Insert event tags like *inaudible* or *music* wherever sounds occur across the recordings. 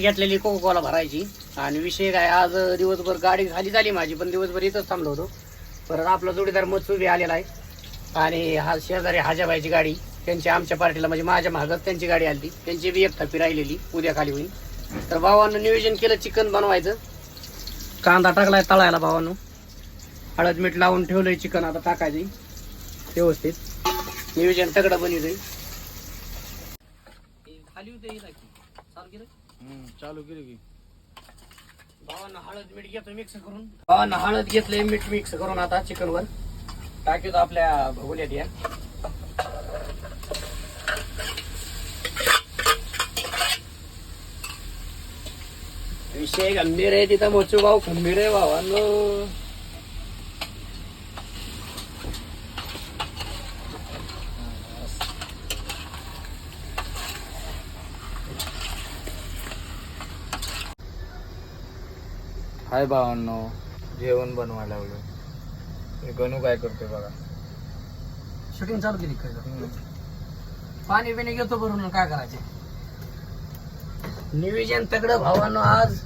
घेतलेली cocoa Cola भरायची. आणि विषय काय आज दिवसभर गाडी खाली झाली माझी पण दिवसभर इथंच थांबलो होतो. परत आपला जोडीदार मत्सुबी आलेला आहे. आणि हा शेजारी हाजाबाईची गाडी त्यांची आमच्या पार्टीला म्हणजे माझ्या मागत त्यांची गाडी आली त्यांची बी एक थपी राहिलेली उद्या खाली होईल. तर भावानं नियोजन केलं चिकन बनवायचं. कांदा टाकलाय तळायला भावानं. हळद मीठ लावून ठेवलंय चिकन आता टाकायचं व्यवस्थित. नियोजन तगडं बनवतंय खाली होते चालू केलं की. भावानं हळद मीठ घेतो मिक्स करून. भावानं हळद घेतलंय मीठ मिक्स करून आता चिकन वर टाकतो आपल्या भगोल्यात या. विषय गंभीर आहे तिथं मोचू भाऊ खंबीर आहे भावानो. हाय भावांनो. जेवण बनवायला लागलो गणू काय करतोय बघा. शूटिंग चालू केली काय? पाणी बिणी घेतो भरून काय करायचे? नियोजन तगडं भावानं आज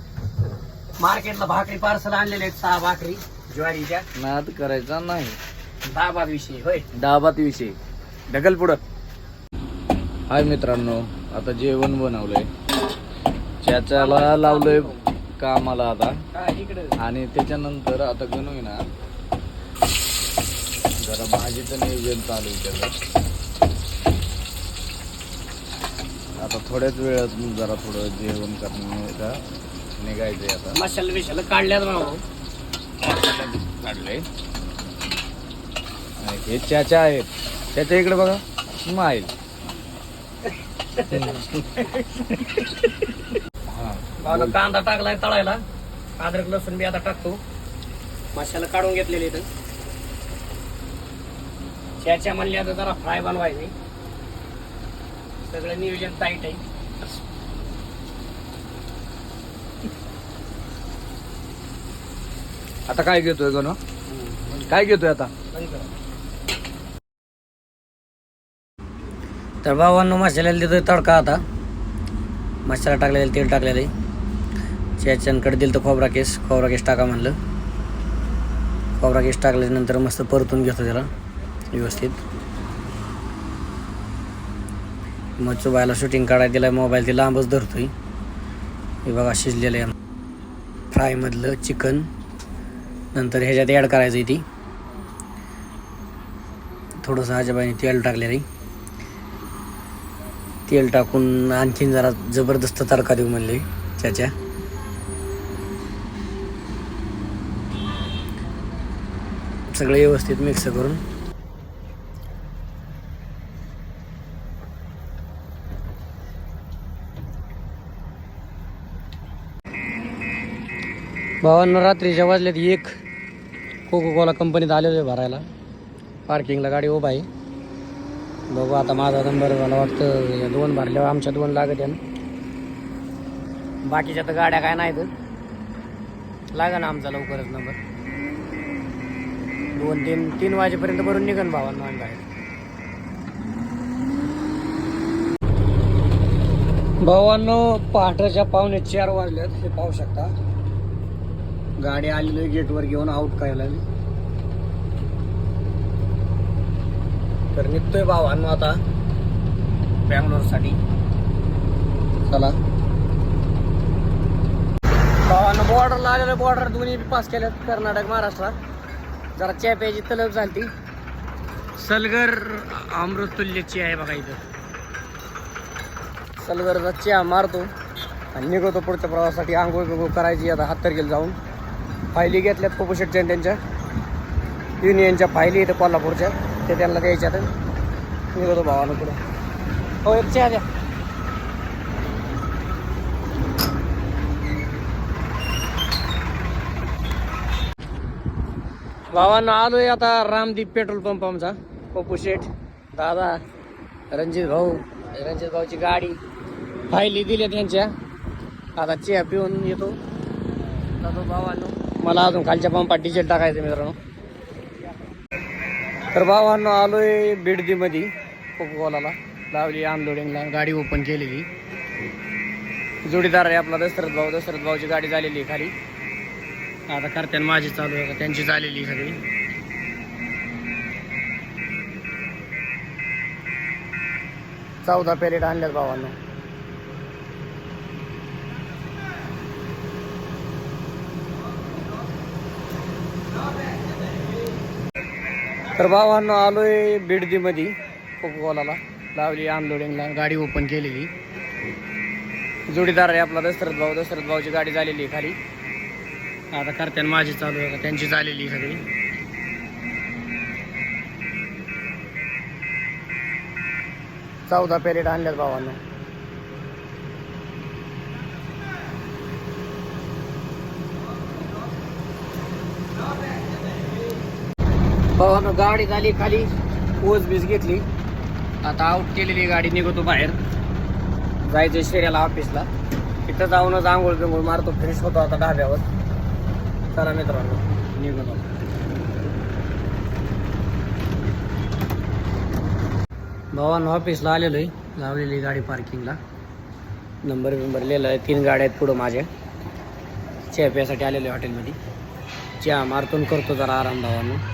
मार्केटला भाकरी पार्सल आणलेले आहेत सहा भाकरी. ज्वारीच्या. नाद करायचा नाही. दहा विषयी होय. डाबात विषय. ढकल पुढं. हाय मित्रांनो आता जेवण बनवलंय. त्याच्याला लावलंय. कामाला आता. आणि त्याच्यानंतर आता गणू ना जरा भाजीचं नियोजन चालू त्याचं. आता थोड्याच वेळात जरा थोडं जेवण करणं निघायचंय आता. मशाल बिशाल काढल्यात काढले. हे चाचा आहेत. त्याच्या इकडे बघा. स्माईल. *laughs* भावानं कांदा टाकलाय तळायला. अद्रक लसूण बी आता टाकतो. मसाला काढून घेतलेले इथं. त्याच्या म्हणले आता जरा फ्राय बनवायचे. सगळं नियोजन टाईट आहे. आता काय घेतोय गणू? काय घेतोय आता? तर भावांनो मसाल्याला देतोय तडका आता. मसाला टाकलेला तेल टाकलेलं आहे. चॅचनकडे दिलं तर खोबरा केस. खोबरा केस टाका म्हणलं. खोबरा केस टाकल्यानंतर मस्त परतून घेतो त्याला व्यवस्थित. मग चुबायला शूटिंग काढायला दिला मोबाईल ते लांबच धरतोय. हे बघा शिजलेलं आहे. फ्रायमधलं चिकन नंतर ह्याच्यात ॲड करायचं आहे ती. थोडंसं आजोबाईने तेल टाकलेलं आहे. तेल टाकून आणखीन जरा जबरदस्त तडका देऊ म्हणले त्याच्या. सगळं व्यवस्थित मिक्स करून. भावांना रात्रीच्या वाजल्यात एक. कोको कोला कंपनीत आलेलो आहे भरायला. पार्किंगला गाडी उभा आहे. बघू आता माझा नंबर मला वाटतं या दोन भरल्यावर आमच्या दोन लागत आहे बाकीच्या तर गाड्या काय नाहीत. लागा ना आमचा लवकरच नंबर दोन तीन तीन वाजेपर्यंत भरून निघन भावांना बाहेर. भावांनो पहाटेच्या पावणे चार वाजल्यात हे पाहू शकता. गाडी आलेली गेटवर घेऊन आउट करायला. तर निघतोय भावांनो आता बँगलोरसाठी. चला. भावांनो बॉर्डर लागलेलं बॉर्डर दोन्ही पास केल्यात कर्नाटक महाराष्ट्रात. जरा च्या प्यायची तलब झालती. सलगर अमृतुल्यची आहे बघा इथं. सलगरचा चहा मारतो आणि निघतो पुढच्या प्रवासासाठी. आंघोळ बिंघोळ करायची आता हात गेल जाऊन. फायली घेतल्यात पोपू शेटच्या त्यांच्या. युनियनच्या फायली इथं कोल्हापूरच्या. ते त्यांना द्यायच्या तर निघतो भावानं पुढे. हो एक चहा द्या. भावानं आलोय आता रामदीप पेट्रोल पंप आमचा. पप्पू शेठ दादा रणजित भाऊ रणजित भाऊची गाडी फायली दिल्या त्यांच्या आता चहा पिऊन येतो. जातो भावानो. मला अजून खालच्या पंपात डिझेल टाकायचं मित्रांनो. तर भावांनो आलोय बिडदीमध्ये कोकोकोलाला लावली अनलोडिंगला गाडी ओपन केलेली. जोडीदार आहे आपला दशरथ भाऊ. दशरथ भाऊची गाडी झालेली आहे खाली. आता करत्यान माझी चालू आहे त्यांची झालेली सगळी. चौदा पॅलेट आणल्यात भावांना. तर भावांनो आलोय बिडदीमध्ये कोकोकोलाला. लावली अनलोडिंगला गाडी ओपन केलेली. जोडीदार आहे आपला दशरथ भाऊ दशरथ भाऊची गाडी झालेली आहे खाली. आता करत्यान माझी चालू आहे का त्यांची झालेली सगळी. चौदा पॅलेट आणल्यात भावांना. भावानं गाडी झाली खाली पोच बीस घेतली. आता आऊट केलेली गाडी निघतो बाहेर. जायचं शेऱ्याला ऑफिसला तिथं जाऊनच आंघोळ बिंघोळ मारतो फ्रेश होतो आता ढाब्यावर चला मित्रांनो. निघतो भावानं ऑफिसला आलेलो आहे. लावलेली गाडी पार्किंगला नंबर बिंबर लिहिला आहे. तीन गाड्या आहेत पुढं माझ्या. चहा प्यासाठी आलेलो आहे हॉटेलमध्ये चहा मारतून करतो जरा आराम भावानं.